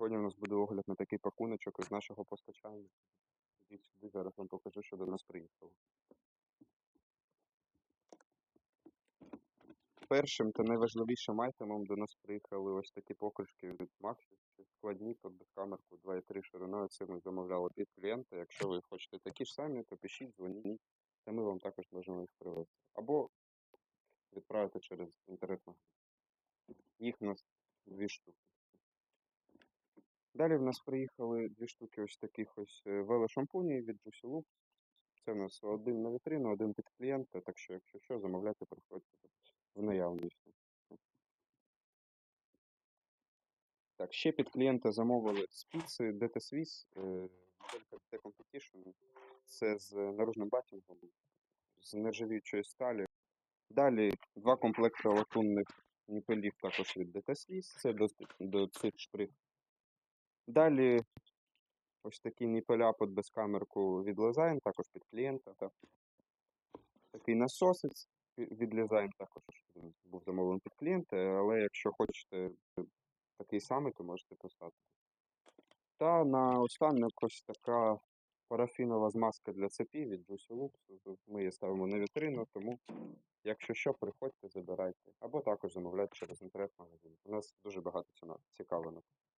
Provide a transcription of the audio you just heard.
Сьогодні у нас буде огляд на такий пакуночок із нашого постачання. Ідіть сюди, зараз вам покажу, що до нас приїхало. Першим та найважливішим айтемом до нас приїхали ось такі покришки від Maxis. Складні під безкамерку 2,3 шириною. Це ми замовляли під клієнта. Якщо ви хочете такі ж самі, то пишіть, дзвоніть, та ми вам також можемо їх привезти. Або відправити через інтернет-магазин. Їх у нас дві штуки. Далі в нас приїхали дві штуки ось таких ось е, велошампунів від Juicy Loop. Це у нас один на вітрину, один під клієнта, так що, якщо що, замовляйте, приходьте в наявність. Так, ще під клієнта замовили спіци DT Swiss, е, моделька DT Competition. Це з наружним батінгом, з нержавіючої сталі. Далі два комплекти латунних ніпелів також від DT Swiss, це до, до цих шприх. Далі ось такі ніпеля під безкамерку від Лезайн, також під клієнта. Так. Такий насосець ві- від Лезайн також був замовлений під клієнта, але якщо хочете такий самий, то можете поставити. Та на останок ось така парафінова змазка для цепі від Juicy Lux. Ми її ставимо на вітрину, тому якщо що, приходьте, забирайте. Або також замовляйте через інтернет-магазин. У нас дуже багато ціна цікавинок.